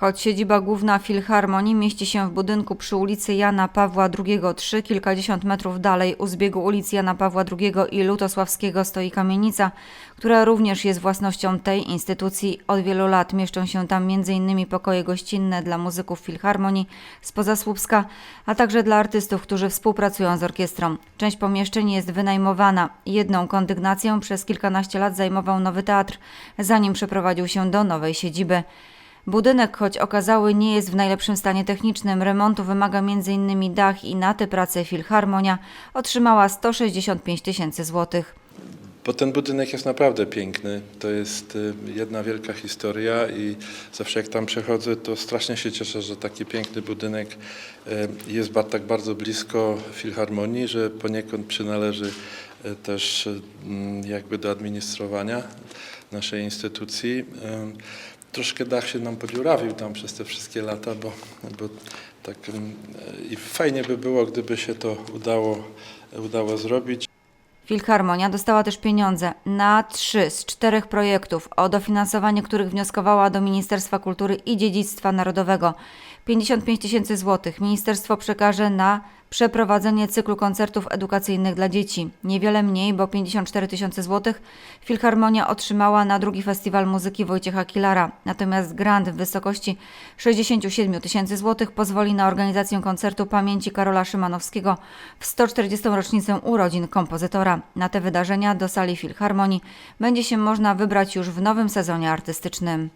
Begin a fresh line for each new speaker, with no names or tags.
Choć siedziba główna Filharmonii mieści się w budynku przy ulicy Jana Pawła II 3, kilkadziesiąt metrów dalej u zbiegu ulic Jana Pawła II i Lutosławskiego stoi kamienica, która również jest własnością tej instytucji. Od wielu lat mieszczą się tam m.in. pokoje gościnne dla muzyków Filharmonii spoza Słupska, a także dla artystów, którzy współpracują z orkiestrą. Część pomieszczeń jest wynajmowana. Jedną kondygnację przez kilkanaście lat zajmował Nowy Teatr, zanim przeprowadził się do nowej siedziby. Budynek, choć okazały, nie jest w najlepszym stanie technicznym. Remontu wymaga m.in. dach i na te prace Filharmonia otrzymała 165 tysięcy złotych.
Bo ten budynek jest naprawdę piękny. To jest y, jedna wielka historia i zawsze jak tam przechodzę, to strasznie się cieszę, że taki piękny budynek y, jest tak bardzo blisko Filharmonii, że poniekąd przynależy y, też jakby do administrowania naszej instytucji. Troszkę dach się nam podziurawił tam przez te wszystkie lata, bo, bo tak i fajnie by było, gdyby się to udało, udało zrobić.
Filharmonia dostała też pieniądze na trzy z czterech projektów, o dofinansowanie których wnioskowała do Ministerstwa Kultury i Dziedzictwa Narodowego. 55 tysięcy złotych ministerstwo przekaże na przeprowadzenie cyklu koncertów edukacyjnych dla dzieci. Niewiele mniej, bo 54 tysiące złotych Filharmonia otrzymała na drugi festiwal muzyki Wojciecha Kilara. Natomiast grant w wysokości 67 tysięcy złotych pozwoli na organizację koncertu pamięci Karola Szymanowskiego w 140. rocznicę urodzin kompozytora. Na te wydarzenia do sali Filharmonii będzie się można wybrać już w nowym sezonie artystycznym.